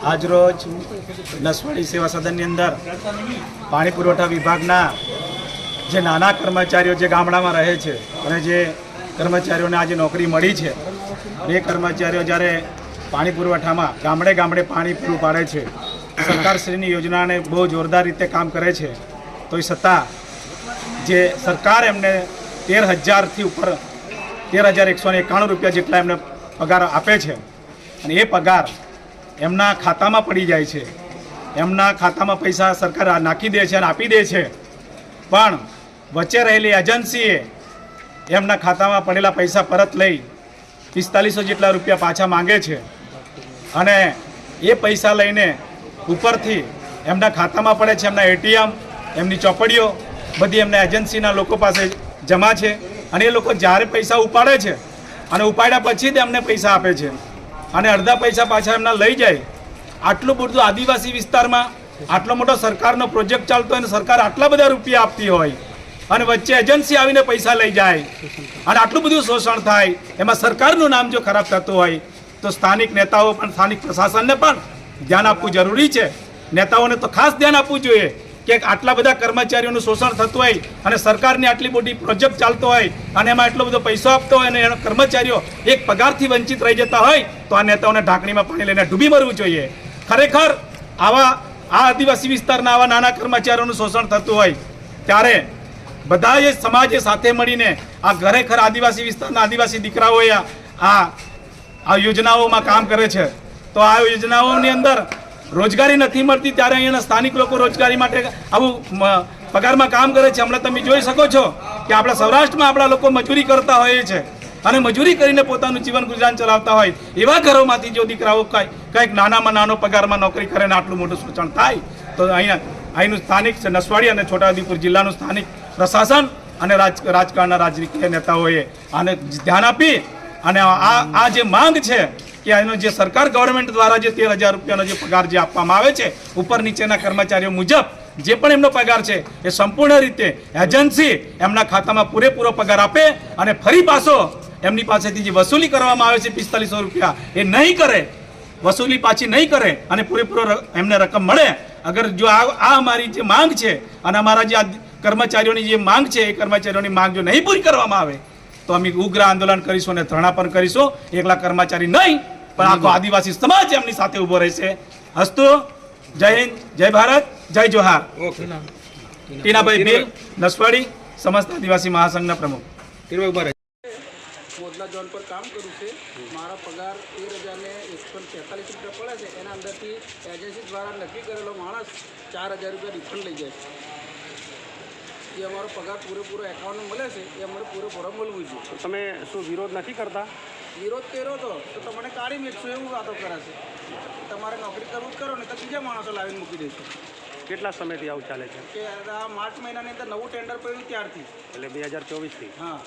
આજરોજ નસવાડી સેવા સદનની અંદર પાણી પુરવઠા વિભાગના જે નાના કર્મચારીઓ જે ગામડામાં રહે છે અને જે કર્મચારીઓને આજે નોકરી મળી છે એ કર્મચારીઓ જ્યારે પાણી પુરવઠામાં ગામડે ગામડે પાણી પૂરું પાડે છે, સરકારશ્રીની યોજનાને બહુ જોરદાર રીતે કામ કરે છે તો એ છતાં જે સરકાર એમને તેર હજારથી ઉપર, તેર હજાર એકસો એકાણું રૂપિયા જેટલા એમને પગાર આપે છે અને એ પગાર એમના ખાતામાં પડી જાય છે. એમના ખાતામાં પૈસા સરકાર નાખી દે છે અને આપી દે છે. પણ વચ્ચે રહેલી એજન્સીએ એમના ખાતામાં પડેલા પૈસા પરત લઈ પિસ્તાલીસો જેટલા રૂપિયા પાછા માંગે છે. અને એ પૈસા લઈને ઉપરથી એમના ખાતામાં પડે છે, એમના એટીએમ, એમની ચોપડીઓ, બધી એમના એજન્સીના લોકો પાસે જમા છે. અને એ લોકો જ્યારે પૈસા ઉપાડે છે અને ઉપાડ્યા પછી જ એમને પૈસા આપે છે. અને અડધા પૈસા પાછા એમના લઈ જાય. આટલું બધું આદિવાસી વિસ્તારમાં, આટલો મોટો સરકારનો પ્રોજેક્ટ ચાલતો હોય અને સરકાર આટલા બધા રૂપિયા આપતી હોય અને વચ્ચે એજન્સી આવીને પૈસા લઈ જાય અને આટલું બધું શોષણ થાય, એમાં સરકારનું નામ જો ખરાબ થતું હોય, તો સ્થાનિક નેતાઓ પણ, સ્થાનિક પ્રશાસનને પણ ધ્યાન આપવું જરૂરી છે. નેતાઓને તો ખાસ ધ્યાન આપવું જોઈએ. કે આટલા બધા કર્મચારીઓનું શોષણ થતું હોય અને સરકારની આટલી મોટી પ્રોજેક્ટ ચાલતો હોય અને એમાં એટલો બધો પૈસો આપતો હોય અને એના કર્મચારીઓ એક પગારથી વંચિત રહી જતા હોય, તો આ નેતાઓને ઢાંકણીમાં પાણી લઈને ડૂબી મરવું જોઈએ. ખરેખર આવા આ આદિવાસી વિસ્તારના આવા નાના કર્મચારીઓનું શોષણ થતું હોય, ત્યારે બધાએ સમાજે સાથે મળીને આ ખરેખર આદિવાસી વિસ્તારના આદિવાસી દીકરાઓએ આ આ યોજનાઓમાં કામ કરે છે. તો આ યોજનાઓની અંદર રોજગારી નથી મળતી, ત્યારે અહીંયાના સ્થાનિક લોકો રોજગારી માટે આવું પગારમાં કામ કરે છે. હમણાં તમે જોઈ શકો છો કે આપણા સૌરાષ્ટ્રમાં આપણા લોકો મજૂરી કરતા હોઈએ છે અને મજૂરી કરીને પોતાનું જીવન ગુજરાન ચલાવતા હોય. એવા ઘરોમાંથી જો દીકરાઓ કંઈ, કંઈક નાનામાં નાનો પગારમાં નોકરી કરે ને આટલું મોટું શોષણ થાય, તો અહીંયા, અહીંનું સ્થાનિક છે નસવાડી અને છોટાઉદેપુર જિલ્લાનું સ્થાનિક પ્રશાસન અને રાજ, રાજકારણના રાજકીય નેતાઓએ આને ધ્યાન આપી અને આ આ જે માંગ છે કે એનો જે સરકાર ગવર્મેન્ટ દ્વારા જે તેર હજાર રૂપિયાનો જે પગાર જે આપવામાં આવે છે, ઉપર નીચેના કર્મચારીઓ મુજબ જે પણ એમનો પગાર છે, એ સંપૂર્ણ રીતે એજન્સી એમના ખાતામાં પૂરેપૂરો પગાર આપે અને ફરી પાછો એમની પાસેથી જે વસૂલી કરવામાં આવે છે પિસ્તાલીસો રૂપિયા, એ નહીં કરે, વસૂલી પાછી નહીં કરે અને પૂરેપૂરો એમને રકમ મળે. અગર જો આ અમારી જે માંગ છે અને અમારા જે કર્મચારીઓની જે માંગ છે, એ કર્મચારીઓની માંગ જો નહીં પૂરી કરવામાં આવે તો અમે ઉગ્ર આંદોલન કરીશું અને ધરણા પણ કરીશું. એકલા કર્મચારી નહીં પણ આખો આદિવાસી સમાજ એમની સાથે ઊભો રહેશે. હસ્તુ જય હિન્દ જય ભારત જય જોહાર. ટીનાભાઈ ભીલ નસવાડી સમસ્ત આદિવાસી મહાસંઘના પ્રમુખ. મોદલા ઝોન પર કામ કરું છે. મારા પગાર તેર હજારને એકસો તેતાલીસ રૂપિયા પડે છે. એના અંદરથી એજન્સી દ્વારા નક્કી કરેલો માણસ ચાર હજાર રૂપિયા રિફંડ લઈ જાય છે. જે અમારો પગાર પૂરેપૂરો એકાઉન્ટમાં મળે છે એ અમારે પૂરેપૂરો મળવું જોઈએ. તમે શું વિરોધ નથી કરતા? વિરોધ કર્યો હતો તો તમને કાઢી મેળશું એવું વાતો કરાશે તમારે નોકરી કરવું જ કરો ને તો બીજા માણસો લાવીને મૂકી દઈશું કેટલા સમયથી આવું ચાલે છે? કે આ માર્ચ મહિનાની અંદર નવું ટેન્ડર પડ્યું ત્યારથી. એટલે બે હજાર ચોવીસથી? હા.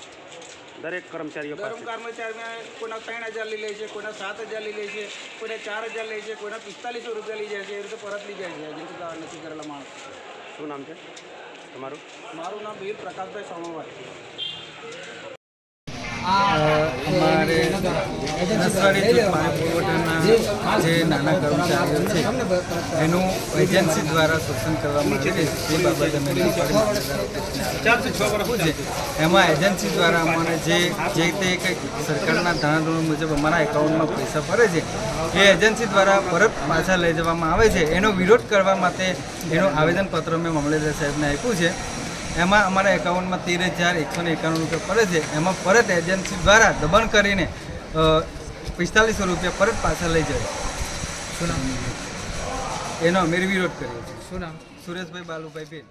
દરેક કર્મચારીઓ પાસે? કર્મચારીને કોઈના ત્રણ હજાર લઈ લે છે કોઈના સાત હજાર લઈ લે છે કોઈને ચાર હજાર લે છે કોઈના પિસ્તાલીસો રૂપિયા લઈ જાય છે એ રીતે પરત લઈ જાય છે એજન્સી નથી કરેલા માણસ. શું નામ છે? તમારું? મારું નામ વીર પ્રકાશભાઈ સોમવારી અમારે નસવાડી પાણી પુરવઠાના જે નાના કર્મચારીઓ છે, એનું એજન્સી દ્વારા શોષણ કરવામાં આવે છે. તે બાબતે અમે એમાં એજન્સી દ્વારા અમારે જે જે તે કંઈક સરકારના ધારાધોરણ મુજબ અમારા એકાઉન્ટમાં પૈસા ભરે છે, એ એજન્સી દ્વારા પરત પાછા લઈ જવામાં આવે છે. એનો વિરોધ કરવા માટે એનું આવેદનપત્ર મેં મામલેદાર સાહેબને આપ્યું છે. એમાં અમારા એકાઉન્ટમાં તેર હજાર એકસો ને એકાણું રૂપિયા પડે છે. એમાં પરત એજન્સી દ્વારા દબાણ કરીને પિસ્તાલીસો રૂપિયા પરત પાછા લઈ જાય. શું નામ? એનો અમે વિરોધ કર્યો છે શું નામ? સુરેશભાઈ બાલુભાઈ બેન